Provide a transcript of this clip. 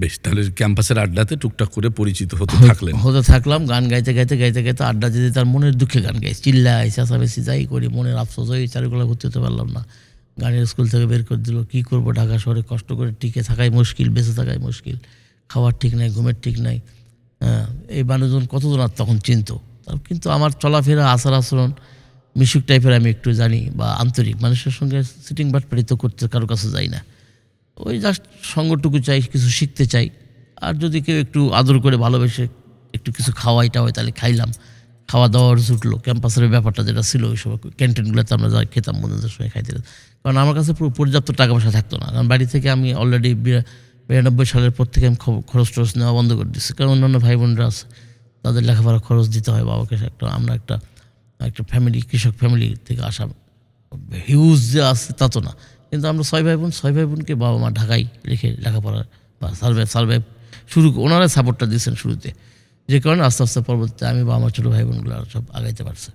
বেশ তাহলে ক্যাম্পাসের আড্ডাতে টুকটাক করে পরিচিত হতে থাকলেন। হতে থাকলাম গান গাইতে গাইতে গাইতে গাইতে আড্ডা দিতে তার মনের দুঃখে গান গাই। চিল্লাই চেঁচামেচি যাই করি মনের আফসোস হয়ে চারুকলা ভর্তি হতে পারলাম না। গানের স্কুল থেকে বের করে দিল কী করব ঢাকা শহরে? কষ্ট করে টিকে থাকাই মুশকিল বেঁচে থাকাই মুশকিল। খাওয়ার ঠিক নাই ঘুমের ঠিক নাই। হ্যাঁ এই মানুষজন কতজন আর তখন চিনত? কিন্তু আমার চলাফেরা আচার আচরণ মিশুক টাইপের আমি একটু জানি বা আন্তরিক। মানুষের সঙ্গে সিটিং বাট তো করতে কারও কাছে যাই না। ওই জাস্ট সঙ্গটুকু চাই, কিছু শিখতে চাই। আর যদি কেউ একটু আদর করে ভালোবেসে একটু কিছু খাওয়াই টাওয়াই, তাহলে খাইলাম। খাওয়া দাওয়ার জুটলো ক্যাম্পাসের ব্যাপারটা যেটা ছিল ওই সময় ক্যান্টিনগুলোতে আমরা যা খেতাম বন্ধুদের সঙ্গে খাইতে কারণ আমার কাছে পুরো পর্যাপ্ত টাকা পয়সা থাকতো না, কারণ বাড়ি থেকে আমি অলরেডি বিরানব্বই সালের পর থেকে আমি খরচ টরচ নেওয়া বন্ধ করে দিচ্ছি কারণ অন্যান্য ভাই বোনরা আছে, তাদের লেখাপড়া খরচ দিতে হয়, বাবাকে একটা, আমরা একটা একটা ফ্যামিলি কৃষক ফ্যামিলি থেকে আসা হিউজ যে আছে তা তো না। কিন্তু আমরা ছয় ভাই বোন, ছয় ভাই বোনকে বাবা মা ঢাকায় রেখে লেখাপড়া বা সার্ভে ভাই শুরু ওনারা সাপোর্টটা দিয়েছেন শুরুতে। যে কারণে আস্তে আস্তে পরবর্তীতে আমি বাবা মা, ছোটো ভাই বোনগুলো সব আগাইতে পারছে।